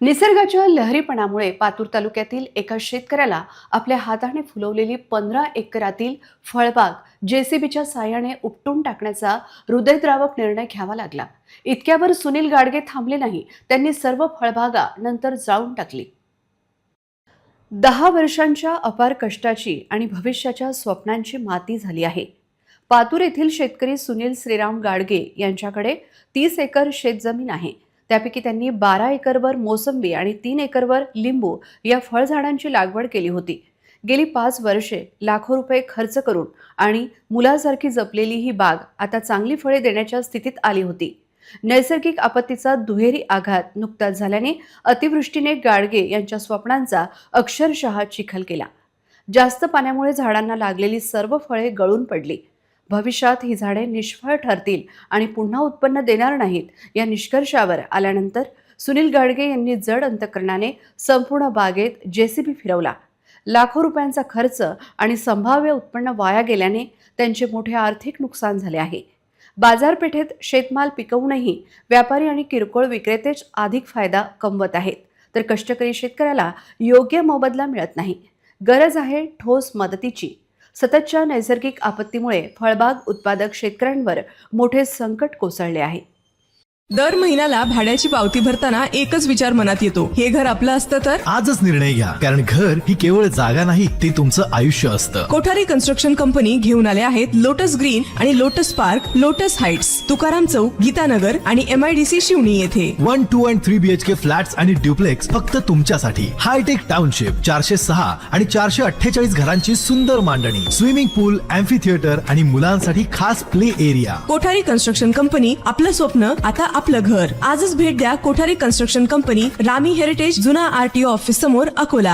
निसर्गाच्या लहरीपणामुळे पातूर तालुक्यातील एका शेतकऱ्याला आपल्या हाताने फुलवलेली पंधरा एकरातील फळबाग जेसीबीच्या साहाय्याने उपटून टाकण्याचा हृदयद्रावक निर्णय घ्यावा लागला. इतक्यावर सुनील गाडगे थांबले नाही. त्यांनी सर्व फळबागा नंतर जाळून टाकली. दहा वर्षांच्या अपार कष्टाची आणि भविष्याच्या स्वप्नांची माती झाली आहे. पातूर येथील शेतकरी सुनील श्रीराम गाडगे यांच्याकडे तीस एकर शेतजमीन आहे. त्यापैकी त्यांनी बारा एकरवर मोसंबी आणि तीन एकरवर लिंबू या फळझाडांची लागवड केली होती. गेली पाच वर्षे लाखो रुपये खर्च करून आणि मुलासारखी जपलेली ही बाग आता चांगली फळे देण्याच्या स्थितीत आली होती. नैसर्गिक आपत्तीचा दुहेरी आघात नुकताच झाल्याने अतिवृष्टीने गाडगे यांच्या स्वप्नांचा अक्षरशः चिखल केला. जास्त पाण्यामुळे झाडांना लागलेली सर्व फळे गळून पडली. भविष्यात ही झाडे निष्फळ ठरतील आणि पुन्हा उत्पन्न देणार नाहीत. या निष्कर्षावर आल्यानंतर सुनील गाडगे यांनी जड अंतकरणाने संपूर्ण बागेत जेसीबी फिरवला. लाखो रुपयांचा खर्च आणि संभाव्य उत्पन्न वाया गेल्याने त्यांचे मोठे आर्थिक नुकसान झाले आहे. बाजारपेठेत शेतमाल पिकवूनही व्यापारी आणि किरकोळ विक्रेतेच अधिक फायदा कमवत आहेत. तर कष्टकरी शेतकऱ्याला योग्य मोबदला मिळत नाही. गरज आहे ठोस मदतीची. सततच्या नैसर्गिक आपत्तीमुळे फळबाग उत्पादक शेतकऱ्यांवर मोठे संकट कोसळले आहे. दर महिन्याला भाड्याची पावती भरताना एकच विचार मनात येतो. हे घर आपलं असतं तर? आजच निर्णय घ्या. कारण घर ही केवळ जागा नाही ते तुमचं आयुष्य असतं. कोठारी कन्स्ट्रक्शन कंपनी घेऊन आले आहेत लोटस ग्रीन आणि Lotus Park Lotus Heights Tukaram Chowk Geetanagar आणि M I D C Shivani येथे. One two and three BHK flats आणि ड्युप्लेक्स फक्त तुमच्यासाठी. हायटेक टाउनशिप चारशे सहा आणि चारशे अठ्ठेचाळीस घरांची सुंदर मांडणी. स्विमिंग पूल अँफी थिएटर आणि मुलांसाठी खास play area. Kothari construction company आपलं स्वप्न आता आपलं घर. आजच भेट द्या Kothari construction company Rami heritage जुना आरटीओ ऑफिस समोर अकोला.